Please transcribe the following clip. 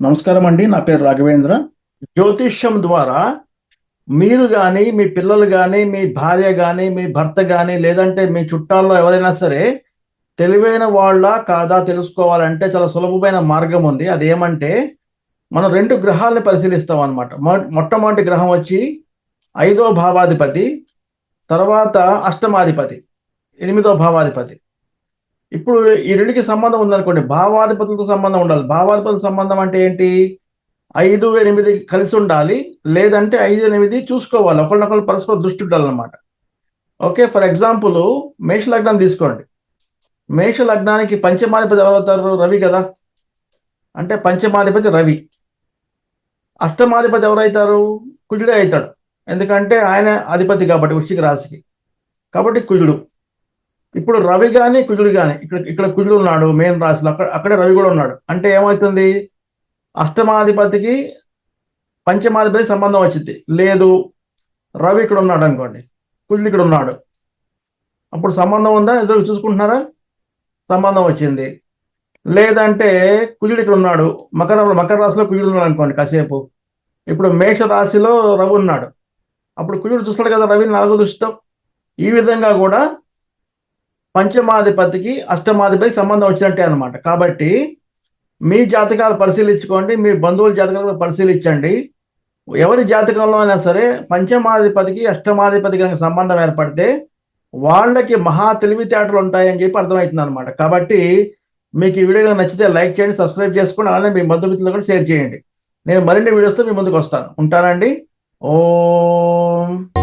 నమస్కారం అండి నా పేరు రాఘవేంద్ర. జ్యోతిష్యం ద్వారా మీరు కానీ మీ పిల్లలు కానీ మీ భార్య కానీ మీ భర్త కానీ లేదంటే మీ చుట్టాల్లో ఎవరైనా సరే తెలివైన వాళ్ళ కాదా తెలుసుకోవాలంటే చాలా సులభమైన మార్గం ఉంది. అదేమంటే మనం రెండు గ్రహాలను పరిశీలిస్తాం అనమాట మొట్టమొదటి గ్రహం వచ్చి ఐదో భావాధిపతి తర్వాత అష్టమాధిపతి ఎనిమిదో భావాధిపతి. ఇప్పుడు ఈ రెండుకి సంబంధం ఉందనుకోండి భావాధిపతులతో సంబంధం ఉండాలి. భావాధిపతుల సంబంధం అంటే ఏంటి? ఐదు ఎనిమిది కలిసి ఉండాలి. లేదంటే ఐదు ఎనిమిది చూసుకోవాలి. ఒకళ్ళనొకళ్ళు పరస్పర దృష్టి ఉండాలన్నమాట. ఓకే ఫర్ ఎగ్జాంపుల్ మేష లగ్నం తీసుకోండి. మేష లగ్నానికి పంచమాధిపతి ఎవరవుతారు? రవి కదా. అంటే పంచమాధిపతి రవి. అష్టమాధిపతి ఎవరైతారు? కుజుడే అవుతాడు. ఎందుకంటే ఆయన అధిపతి కాబట్టి వృశ్చిక రాశికి. కాబట్టి కుజుడు. ఇప్పుడు రవి కానీ కుజుడు కానీ ఇక్కడ ఇక్కడ కుజుడు ఉన్నాడు మెయిన్ రాశిలో అక్కడ అక్కడే రవి కూడా ఉన్నాడు. అంటే ఏమవుతుంది? అష్టమాధిపతికి పంచమాధిపతి సంబంధం వచ్చింది. లేదు రవి ఇక్కడ ఉన్నాడు అనుకోండి కుజుడు ఇక్కడ ఉన్నాడు. అప్పుడు సంబంధం ఉందా? ఇద్దరు చూసుకుంటున్నారా? సంబంధం వచ్చింది. లేదంటే కుజుడు ఇక్కడ ఉన్నాడు మకర మకర రాశిలో కుజుడు ఉన్నాడు అనుకోండి కాసేపు. ఇప్పుడు మేష రాశిలో రవి ఉన్నాడు. అప్పుడు కుజుడు చూస్తాడు కదా రవి నాలుగు దృష్టితో. ఈ విధంగా కూడా పంచమాధిపతికి అష్టమాధిపతికి సంబంధం వచ్చినట్టే అనమాట కాబట్టి మీ జాతకాలు పరిశీలించుకోండి మీ బంధువుల జాతకాలు పరిశీలించండి. ఎవరి జాతకంలో అయినా సరే పంచమాధిపతికి అష్టమాధిపతికి కనుక సంబంధం ఏర్పడితే వాళ్ళకి మహా తెలివితేటలు ఉంటాయని చెప్పి అర్థమవుతుంది అనమాట కాబట్టి మీకు ఈ వీడియో నచ్చితే లైక్ చేయండి సబ్స్క్రైబ్ చేసుకోండి అలానే మీ బంధుమిత్రులు కూడా షేర్ చేయండి. నేను మరిన్ని వీడియోస్తో మీ ముందుకు వస్తాను. ఉంటానండి. ఓ.